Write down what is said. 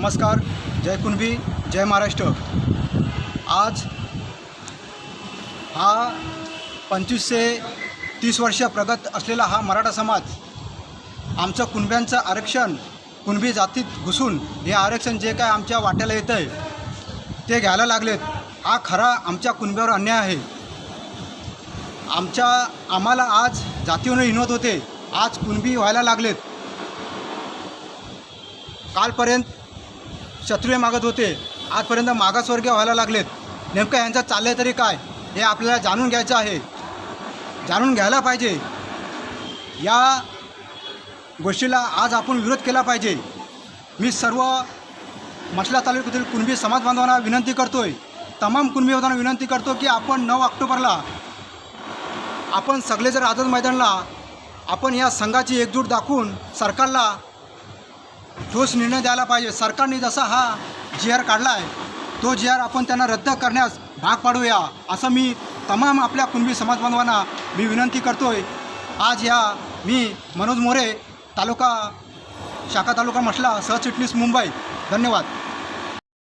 नमस्कार जय कुणबी जय महाराष्ट्र. आज हा पंचवीसशे तीस वर्ष प्रगत असलेला हा मराठा समाज आमचं कुणब्यांचं आरक्षण कुणबी जातीत घुसून हे आरक्षण जे काय आमच्या वाट्याला येतं आहे ते घ्यायला लागलेत. हा खरा आमच्या कुणब्यावर अन्याय आहे. आमच्या आम्हाला आज जातीवर हिनवत होते. आज कुणबी व्हायला लागलेत. कालपर्यंत क्षत्रिय मागत होते. आजपर्यंत मागासवर्गीय व्हायला लागलेत. नेमकं यांचं चाललं तरी काय हे आपल्याला जाणून घ्यायचं आहे. जाणून घ्यायला पाहिजे. या गोष्टीला आज आपण विरोध केला पाहिजे. मी सर्व मसला तालुक्यातील कुणबी समाज बांधवांना विनंती करतो आहे तमाम कुणबी बांधवांना विनंती करतो की आपण नऊ ऑक्टोबरला आपण सगळे जर आझाद मैदानला आपण या संघाची एकजूट दाखवून सरकारला ठोस निर्णय द्यायला पाहिजे. सरकारने जसा हा जी आर काढला आहे तो जी आर आपण त्यांना रद्द करण्यास भाग पाडूया असं मी तमाम आपल्या कुणबी समाज बांधवांना मी विनंती करतोय. आज या मी मनोज मोरे तालुका शाखा तालुका म्हटला सहचिटणीस मुंबई. धन्यवाद.